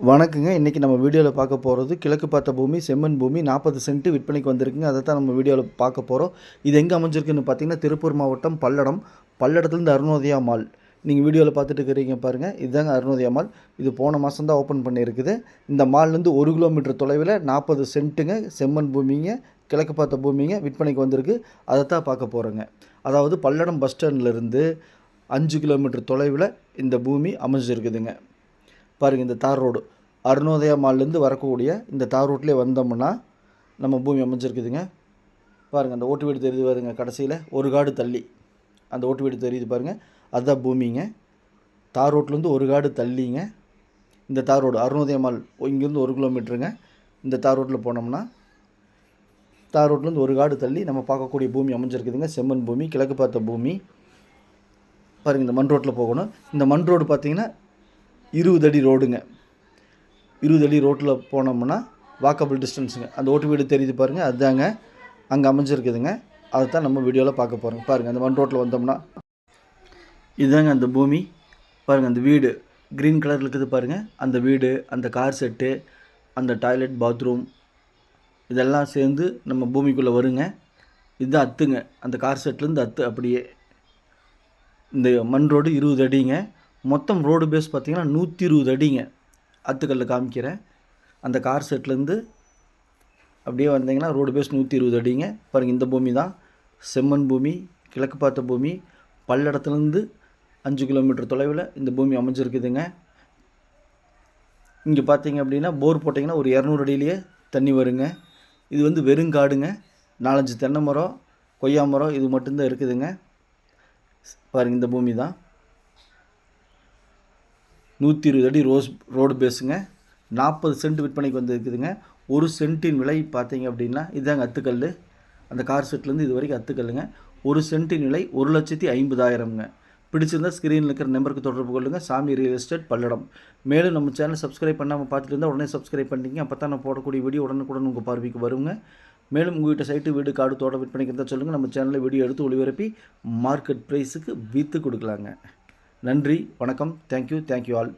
வணக்கங்க. இன்றைக்கி நம்ம வீடியோவில் பார்க்க போகிறது கிழக்கு பார்த்த பூமி செம்மண் பூமி நாற்பது சென்ட் விற்பனைக்கு வந்திருக்குங்க. அதை தான் நம்ம வீடியோவில் பார்க்க போகிறோம் இது எங்கே அமைஞ்சிருக்குன்னு பார்த்தீங்கன்னா திருப்பூர் மாவட்டம் பல்லடம். பல்லடத்துலேருந்து அருணோதயா மால். நீங்கள் வீடியோவில் பார்த்துட்டு இருக்கிறீங்க பாருங்கள் இதுதாங்க அருணோதயா மால். இது போன மாதம் தான் ஓப்பன் பண்ணியிருக்குது. இந்த மால்லேருந்து ஒரு கிலோமீட்டர் தொலைவில் நாற்பது சென்ட்டுங்க செம்மண் பூமிங்க கிழக்கு பார்த்த பூமிங்க விற்பனைக்கு வந்திருக்கு. அதை தான் பார்க்க போகிறோங்க அதாவது பல்லடம் பஸ் ஸ்டாண்ட்லேருந்து அஞ்சு கிலோமீட்டர் தொலைவில் இந்த பூமி அமைஞ்சிருக்குதுங்க. பாருங்கள் இந்த தார் ரோடு. அருணோதயா மால்லேருந்து வரக்கூடிய இந்த தார் ரோட்லேயே வந்தோம்னா நம்ம பூமி அமைஞ்சிருக்குதுங்க. பாருங்கள் அந்த ஓட்டு வீடு தெரியுது பாருங்க கடைசியில் ஒரு காடு தள்ளி. அந்த ஓட்டு வீடு தெரியுது பாருங்கள் அதுதான் பூமிங்க. தார் ரோட்லேருந்து ஒரு காடு தள்ளிங்க. இந்த தார் ரோடு அருணோதய மால் இங்கேருந்து ஒரு கிலோமீட்டருங்க. இந்த தார் ரோட்டில் போனோம்னா தார் ரோட்லேருந்து ஒரு காடு தள்ளி நம்ம பார்க்கக்கூடிய பூமி அமைஞ்சிருக்குதுங்க. செம்மண் பூமி கிழக்கு பார்த்த பூமி. பாருங்கள் இந்த மண் ரோட்டில் போகணும். இந்த மண் ரோடு பார்த்திங்கன்னா இருபது அடி ரோடுங்க. இருபது அடி ரோட்டில் போனோம்னா வாக்கபிள் டிஸ்டன்ஸுங்க அந்த ஓட்டு வீடு தெரியுது பாருங்கள் அதுதாங்க அங்கே அமைஞ்சிருக்குதுங்க. அதை தான் நம்ம வீடியோவில் பார்க்க போகிறோம் பாருங்கள் அந்த மண் ரோட்டில் வந்தோம்னா. இதுதாங்க அந்த பூமி. பாருங்கள் அந்த வீடு க்ரீன் கலரில் இருக்குது பாருங்கள் அந்த வீடு அந்த கார் செட்டு அந்த டாய்லெட் பாத்ரூம் இதெல்லாம் சேர்ந்து நம்ம பூமிக்குள்ளே வருங்க. இது அத்துங்க. அந்த கார் செட்லேருந்து அத்து அப்படியே. இந்த மண் ரோடு இருபது அடிங்க. மொத்தம் ரோடு பேஸ் பார்த்திங்கன்னா நூற்றி இருபது அடிங்க. அத்துக்கல்ல காமிக்கிறேன். அந்த கார் செட்லேருந்து அப்படியே வந்தீங்கன்னா ரோடு பேஸ் நூற்றி இருபது அடிங்க. பாருங்கள் இந்த பூமி தான். செம்மண் பூமி கிழக்கு பார்த்த பூமி பல்லடத்துலேருந்து அஞ்சு கிலோமீட்டர் தொலைவில் இந்த பூமி அமைஞ்சிருக்குதுங்க. இங்கே பார்த்தீங்க அப்படின்னா போர் போட்டிங்கன்னா ஒரு இரநூறு அடியிலேயே தண்ணி வருங்க. இது வந்து வெறுங்காடுங்க. நாலஞ்சு தென்னை மரம் கொய்யா மரம் இது மட்டும்தான் இருக்குதுங்க. பாருங்கள் இந்த பூமி தான். நூற்றி இருபது அடி ரோஸ் ரோடு பேஸுங்க. நாற்பது சென்ட் விற்பனைக்கு வந்துருக்குதுங்க. ஒரு சென்ட்டின் விலை பார்த்தீங்க அப்படின்னா இதுதாங்க அத்துக்கல் அந்த கார் செட்லேருந்து இது வரைக்கும் அத்துக்கல்லுங்க. ஒரு சென்ட்டின் விலை ஒரு லட்சத்தி ஐம்பதாயிரம்ங்க. பிடிச்சிருந்தா ஸ்க்ரீனில் இருக்கிற நம்பருக்கு தொடர்பு கொள்ளுங்கள் சாமி ரியல் எஸ்டேட் பல்லடம். மேலும் நம்ம சேனல் சப்ஸ்கிரைப் பண்ணாமல் பார்த்துட்டு இருந்தால் உடனே சப்ஸ்கிரைப் பண்ணிங்க அப்போ தான் நான் போடக்கூடிய வீடியோ உடனுக்குடன் உங்கள் பார்வைக்கு வருங்க. மேலும் உங்கள் சைட்டு வீடு காடு தோட்ட விற்பனைக்கு இருந்தால் சொல்லுங்கள் நம்ம சேனலில் வீடியோ எடுத்து ஒளிபரப்பி மார்க்கெட் ப்ரைஸுக்கு விற்று கொடுக்கலாங்க. நன்றி வணக்கம். Thank you thank you all